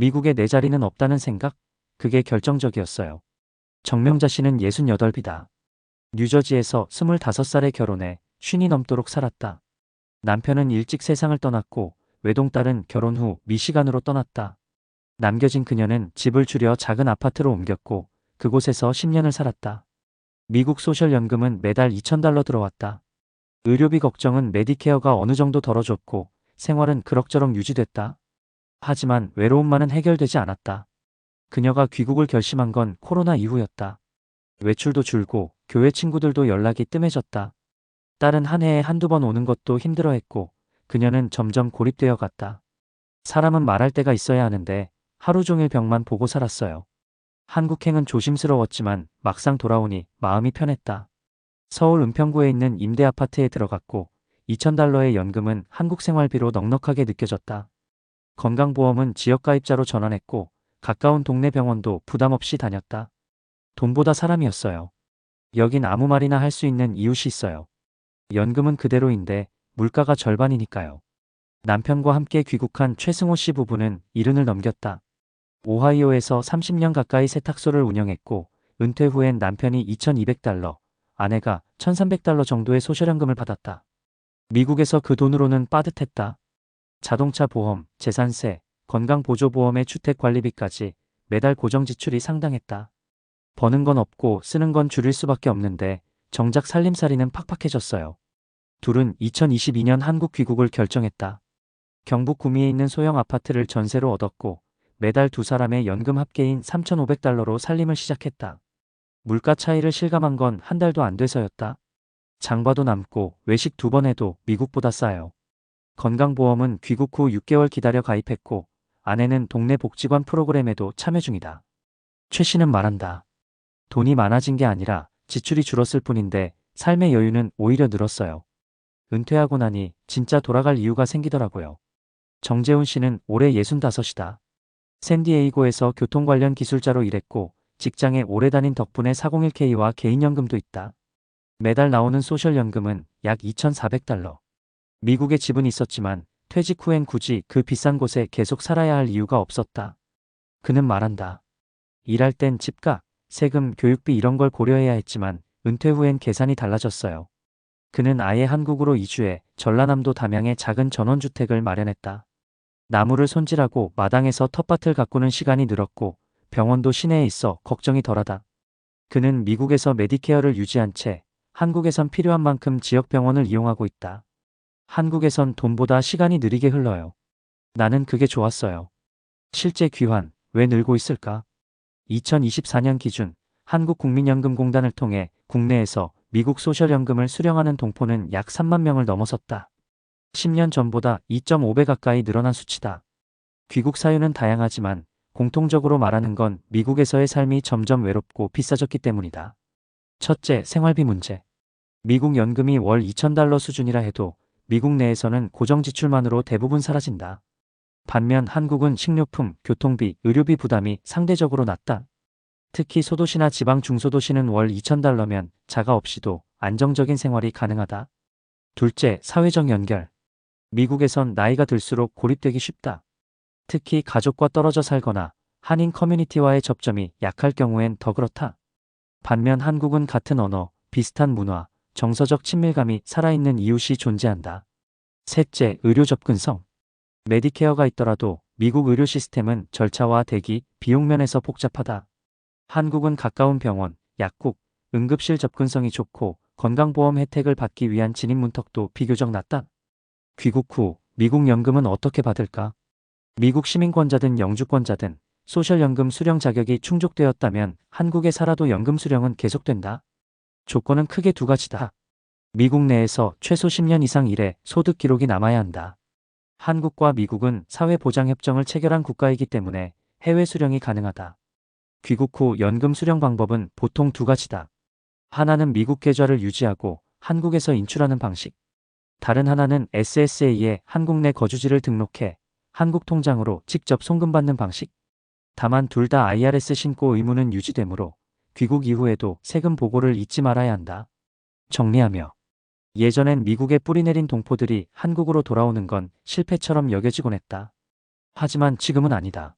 미국에 내 자리는 없다는 생각? 그게 결정적이었어요. 정명자 씨는 68이다. 뉴저지에서 25살에 결혼해 쉰이 넘도록 살았다. 남편은 일찍 세상을 떠났고 외동딸은 결혼 후 미시간으로 떠났다. 남겨진 그녀는 집을 줄여 작은 아파트로 옮겼고 그곳에서 10년을 살았다. 미국 소셜연금은 매달 2,000달러 들어왔다. 의료비 걱정은 메디케어가 어느 정도 덜어줬고 생활은 그럭저럭 유지됐다. 하지만 외로움만은 해결되지 않았다. 그녀가 귀국을 결심한 건 코로나 이후였다. 외출도 줄고 교회 친구들도 연락이 뜸해졌다. 딸은 한 해에 한두 번 오는 것도 힘들어했고 그녀는 점점 고립되어 갔다. 사람은 말할 때가 있어야 하는데 하루 종일 벽만 보고 살았어요. 한국행은 조심스러웠지만 막상 돌아오니 마음이 편했다. 서울 은평구에 있는 임대 아파트에 들어갔고 2,000달러의 연금은 한국 생활비로 넉넉하게 느껴졌다. 건강보험은 지역가입자로 전환했고 가까운 동네 병원도 부담 없이 다녔다. 돈보다 사람이었어요. 여긴 아무 말이나 할 수 있는 이웃이 있어요. 연금은 그대로인데 물가가 절반이니까요. 남편과 함께 귀국한 최승호 씨 부부는 이른을 넘겼다. 오하이오에서 30년 가까이 세탁소를 운영했고 은퇴 후엔 남편이 2,200달러, 아내가 1,300달러 정도의 소셜연금을 받았다. 미국에서 그 돈으로는 빠듯했다. 자동차 보험, 재산세, 건강보조보험의 주택관리비까지 매달 고정 지출이 상당했다. 버는 건 없고 쓰는 건 줄일 수밖에 없는데 정작 살림살이는 팍팍해졌어요. 둘은 2022년 한국 귀국을 결정했다. 경북 구미에 있는 소형 아파트를 전세로 얻었고 매달 두 사람의 연금 합계인 3,500달러로 살림을 시작했다. 물가 차이를 실감한 건 한 달도 안 돼서였다. 장바도 남고 외식 두 번 해도 미국보다 싸요. 건강보험은 귀국 후 6개월 기다려 가입했고 아내는 동네 복지관 프로그램에도 참여 중이다. 최 씨는 말한다. 돈이 많아진 게 아니라 지출이 줄었을 뿐인데 삶의 여유는 오히려 늘었어요. 은퇴하고 나니 진짜 돌아갈 이유가 생기더라고요. 정재훈 씨는 올해 65이다. 샌디에이고에서 교통 관련 기술자로 일했고 직장에 오래 다닌 덕분에 401k와 개인연금도 있다. 매달 나오는 소셜연금은 약 2,400달러. 미국에 집은 있었지만 퇴직 후엔 굳이 그 비싼 곳에 계속 살아야 할 이유가 없었다. 그는 말한다. 일할 땐 집값, 세금, 교육비 이런 걸 고려해야 했지만 은퇴 후엔 계산이 달라졌어요. 그는 아예 한국으로 이주해 전라남도 담양에 작은 전원주택을 마련했다. 나무를 손질하고 마당에서 텃밭을 가꾸는 시간이 늘었고 병원도 시내에 있어 걱정이 덜하다. 그는 미국에서 메디케어를 유지한 채 한국에선 필요한 만큼 지역 병원을 이용하고 있다. 한국에선 돈보다 시간이 느리게 흘러요. 나는 그게 좋았어요. 실제 귀환, 왜 늘고 있을까? 2024년 기준 한국국민연금공단을 통해 국내에서 미국 소셜연금을 수령하는 동포는 약 3만 명을 넘어섰다. 10년 전보다 2.5배 가까이 늘어난 수치다. 귀국 사유는 다양하지만 공통적으로 말하는 건 미국에서의 삶이 점점 외롭고 비싸졌기 때문이다. 첫째, 생활비 문제. 미국 연금이 월 2,000달러 수준이라 해도 미국 내에서는 고정 지출만으로 대부분 사라진다. 반면 한국은 식료품, 교통비, 의료비 부담이 상대적으로 낮다. 특히 소도시나 지방 중소도시는 월 2,000달러면 자가 없이도 안정적인 생활이 가능하다. 둘째, 사회적 연결. 미국에선 나이가 들수록 고립되기 쉽다. 특히 가족과 떨어져 살거나 한인 커뮤니티와의 접점이 약할 경우엔 더 그렇다. 반면 한국은 같은 언어, 비슷한 문화, 정서적 친밀감이 살아있는 이웃이 존재한다. 셋째, 의료 접근성. 메디케어가 있더라도 미국 의료 시스템은 절차와 대기, 비용 면에서 복잡하다. 한국은 가까운 병원, 약국, 응급실 접근성이 좋고 건강보험 혜택을 받기 위한 진입 문턱도 비교적 낮다. 귀국 후 미국 연금은 어떻게 받을까? 미국 시민권자든 영주권자든 소셜연금 수령 자격이 충족되었다면 한국에 살아도 연금 수령은 계속된다. 조건은 크게 두 가지다. 미국 내에서 최소 10년 이상 일해 소득 기록이 남아야 한다. 한국과 미국은 사회보장협정을 체결한 국가이기 때문에 해외 수령이 가능하다. 귀국 후 연금 수령 방법은 보통 두 가지다. 하나는 미국 계좌를 유지하고 한국에서 인출하는 방식. 다른 하나는 SSA에 한국 내 거주지를 등록해 한국 통장으로 직접 송금받는 방식. 다만 둘 다 IRS 신고 의무는 유지되므로 귀국 이후에도 세금 보고를 잊지 말아야 한다. 정리하며 예전엔 미국에 뿌리내린 동포들이 한국으로 돌아오는 건 실패처럼 여겨지곤 했다. 하지만 지금은 아니다.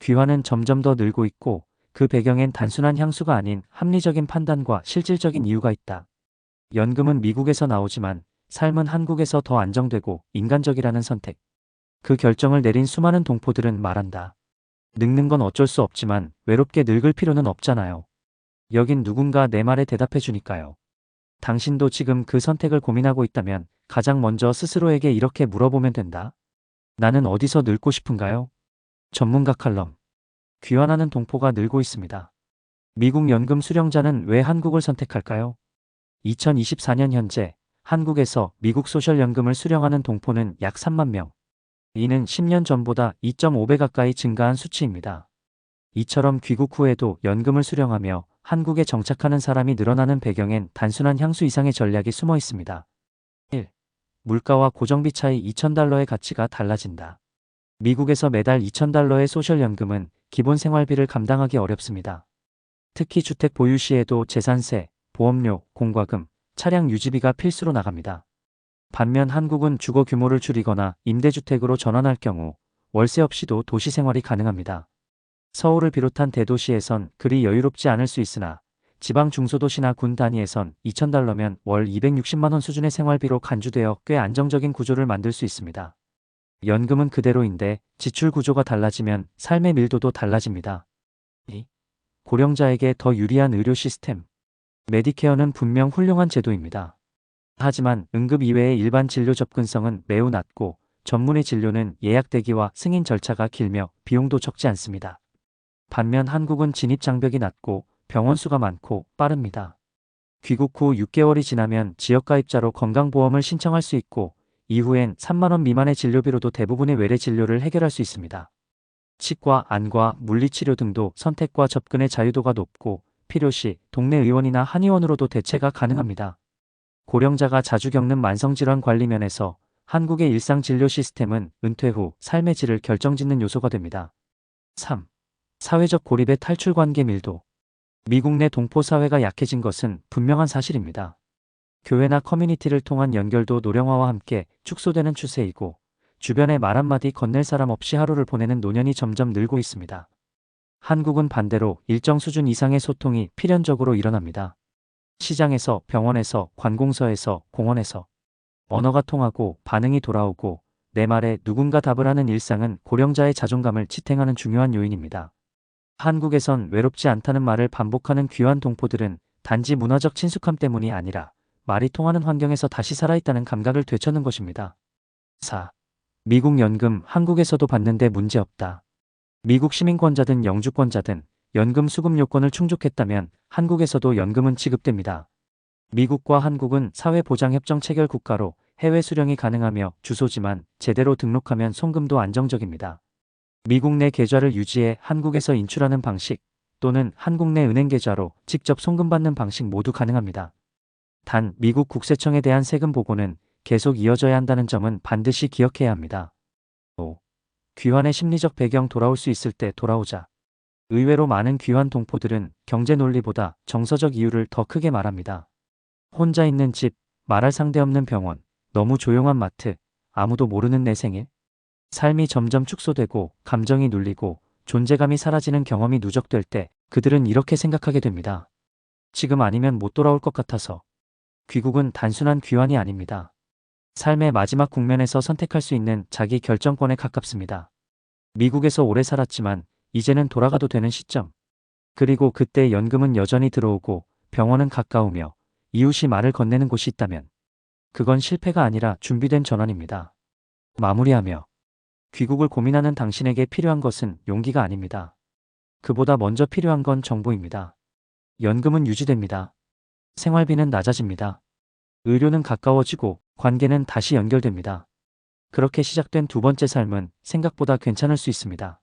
귀환은 점점 더 늘고 있고 그 배경엔 단순한 향수가 아닌 합리적인 판단과 실질적인 이유가 있다. 연금은 미국에서 나오지만 삶은 한국에서 더 안정되고 인간적이라는 선택. 그 결정을 내린 수많은 동포들은 말한다. 늙는 건 어쩔 수 없지만 외롭게 늙을 필요는 없잖아요. 여긴 누군가 내 말에 대답해 주니까요. 당신도 지금 그 선택을 고민하고 있다면 가장 먼저 스스로에게 이렇게 물어보면 된다. 나는 어디서 늙고 싶은가요? 전문가 칼럼. 귀환하는 동포가 늘고 있습니다. 미국 연금 수령자는 왜 한국을 선택할까요? 2024년 현재 한국에서 미국 소셜연금을 수령하는 동포는 약 3만 명. 이는 10년 전보다 2.5배 가까이 증가한 수치입니다. 이처럼 귀국 후에도 연금을 수령하며 한국에 정착하는 사람이 늘어나는 배경엔 단순한 향수 이상의 전략이 숨어 있습니다. 1. 물가와 고정비 차이 2,000달러의 가치가 달라진다. 미국에서 매달 2,000달러의 소셜연금은 기본 생활비를 감당하기 어렵습니다. 특히 주택 보유 시에도 재산세, 보험료, 공과금, 차량 유지비가 필수로 나갑니다. 반면 한국은 주거 규모를 줄이거나 임대주택으로 전환할 경우 월세 없이도 도시 생활이 가능합니다. 서울을 비롯한 대도시에선 그리 여유롭지 않을 수 있으나 지방 중소도시나 군 단위에선 2,000달러면 월 260만원 수준의 생활비로 간주되어 꽤 안정적인 구조를 만들 수 있습니다. 연금은 그대로인데 지출 구조가 달라지면 삶의 밀도도 달라집니다. 2. 고령자에게 더 유리한 의료 시스템. 메디케어는 분명 훌륭한 제도입니다. 하지만 응급 이외의 일반 진료 접근성은 매우 낮고 전문의 진료는 예약 대기와 승인 절차가 길며 비용도 적지 않습니다. 반면 한국은 진입 장벽이 낮고 병원 수가 많고 빠릅니다. 귀국 후 6개월이 지나면 지역가입자로 건강보험을 신청할 수 있고 이후엔 3만원 미만의 진료비로도 대부분의 외래 진료를 해결할 수 있습니다. 치과, 안과, 물리치료 등도 선택과 접근의 자유도가 높고 필요시 동네 의원이나 한의원으로도 대체가 가능합니다. 고령자가 자주 겪는 만성질환 관리 면에서 한국의 일상 진료 시스템은 은퇴 후 삶의 질을 결정짓는 요소가 됩니다. 3. 사회적 고립의 탈출 관계 밀도. 미국 내 동포 사회가 약해진 것은 분명한 사실입니다. 교회나 커뮤니티를 통한 연결도 노령화와 함께 축소되는 추세이고 주변에 말 한마디 건넬 사람 없이 하루를 보내는 노년이 점점 늘고 있습니다. 한국은 반대로 일정 수준 이상의 소통이 필연적으로 일어납니다. 시장에서, 병원에서, 관공서에서, 공원에서 언어가 통하고 반응이 돌아오고 내 말에 누군가 답을 하는 일상은 고령자의 자존감을 지탱하는 중요한 요인입니다. 한국에선 외롭지 않다는 말을 반복하는 귀한 동포들은 단지 문화적 친숙함 때문이 아니라 말이 통하는 환경에서 다시 살아있다는 감각을 되찾는 것입니다. 4. 미국 연금 한국에서도 받는데 문제없다. 미국 시민권자든 영주권자든 연금 수급 요건을 충족했다면 한국에서도 연금은 지급됩니다. 미국과 한국은 사회보장협정 체결 국가로 해외 수령이 가능하며 주소지만 제대로 등록하면 송금도 안정적입니다. 미국 내 계좌를 유지해 한국에서 인출하는 방식 또는 한국 내 은행 계좌로 직접 송금받는 방식 모두 가능합니다. 단 미국 국세청에 대한 세금 보고는 계속 이어져야 한다는 점은 반드시 기억해야 합니다. 5. 귀환의 심리적 배경 돌아올 수 있을 때 돌아오자. 의외로 많은 귀환 동포들은 경제 논리보다 정서적 이유를 더 크게 말합니다. 혼자 있는 집, 말할 상대 없는 병원, 너무 조용한 마트, 아무도 모르는 내 생일. 삶이 점점 축소되고 감정이 눌리고 존재감이 사라지는 경험이 누적될 때 그들은 이렇게 생각하게 됩니다. 지금 아니면 못 돌아올 것 같아서. 귀국은 단순한 귀환이 아닙니다. 삶의 마지막 국면에서 선택할 수 있는 자기 결정권에 가깝습니다. 미국에서 오래 살았지만 이제는 돌아가도 되는 시점. 그리고 그때 연금은 여전히 들어오고 병원은 가까우며 이웃이 말을 건네는 곳이 있다면 그건 실패가 아니라 준비된 전환입니다. 마무리하며 귀국을 고민하는 당신에게 필요한 것은 용기가 아닙니다. 그보다 먼저 필요한 건 정보입니다. 연금은 유지됩니다. 생활비는 낮아집니다. 의료는 가까워지고 관계는 다시 연결됩니다. 그렇게 시작된 두 번째 삶은 생각보다 괜찮을 수 있습니다.